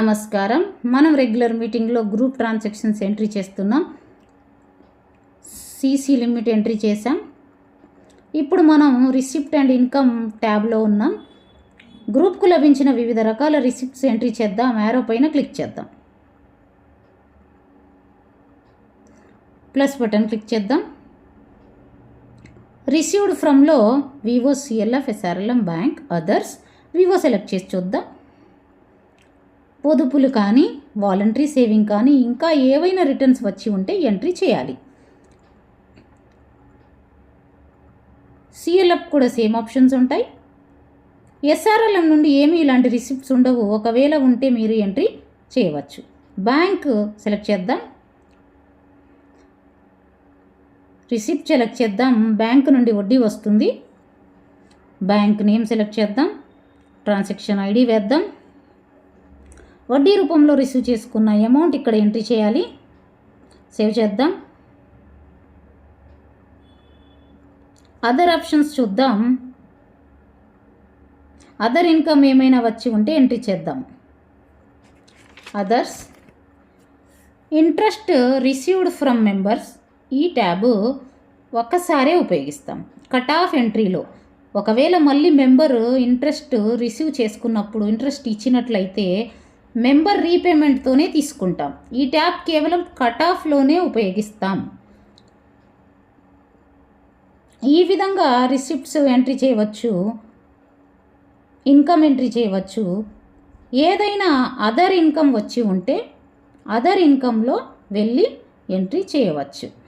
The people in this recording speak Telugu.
నమస్కారం. మనం రెగ్యులర్ మీటింగ్లో గ్రూప్ ట్రాన్సాక్షన్స్ ఎంట్రీ చేస్తున్నాం. సీసీ లిమిట్ ఎంట్రీ చేసాం ఇప్పుడు మనం రిసిప్ట్ అండ్ ఇన్కమ్ ట్యాబ్లో ఉన్నాం. గ్రూప్కు లభించిన వివిధ రకాల రిసిప్ట్స్ ఎంట్రీ చేద్దాం. యారో పైన క్లిక్ చేద్దాం. ప్లస్ బటన్ క్లిక్ చేద్దాం. Received ఫ్రమ్లో VO CLF SRLM bank others VO select చేసి చూద్దాం. పొదుపులు కానీ వాలంటరీ సేవింగ్ కానీ ఇంకా ఏవైనా రిటర్న్స్ వచ్చి ఉంటే ఎంట్రీ చేయాలి. సిఎల్ఎఫ్ కూడా సేమ్ ఆప్షన్స్ ఉంటాయి. ఎస్ఆర్ఎల్ఎం నుండి ఏమీ ఇలాంటి రిసిప్ట్స్ ఉండవు. ఒకవేళ ఉంటే మీరు ఎంట్రీ చేయవచ్చు. బ్యాంక్ సెలెక్ట్ చేద్దాం. రిసిప్ట్ సెలెక్ట్ చేద్దాం. బ్యాంక్ నుండి వడ్డీ వస్తుంది. బ్యాంక్ నేమ్ సెలెక్ట్ చేద్దాం. ట్రాన్సాక్షన్ ఐడి వేద్దాం. వడ్డీ రూపంలో రిసీవ్ చేసుకున్న అమౌంట్ ఇక్కడ ఎంట్రీ చేయాలి. సేవ్ చేద్దాం. అదర్ ఆప్షన్స్ చూద్దాం. అదర్ ఇన్కమ్ ఏమైనా వచ్చి ఉంటే ఎంట్రీ చేద్దాం. Others interest received from members ఈ ట్యాబు ఒక్కసారే ఉపయోగిస్తాం. కట్ ఆఫ్ ఎంట్రీలో ఒకవేళ మళ్ళీ మెంబరు ఇంట్రెస్ట్ రిసీవ్ చేసుకున్నప్పుడు ఇంట్రెస్ట్ ఇచ్చినట్లయితే మెంబర్ రీపేమెంట్తోనే తీసుకుంటాం. ఈ ట్యాబ్ కేవలం కట్ ఆఫ్లోనే ఉపయోగిస్తాం. ఈ విధంగా రిసిప్ట్స్ ఎంట్రీ చేయవచ్చు ఇన్కమ్ ఎంట్రీ చేయవచ్చు. ఏదైనా అదర్ ఇన్కమ్ వచ్చి ఉంటే అదర్ ఇన్కంలో వెళ్ళి ఎంట్రీ చేయవచ్చు.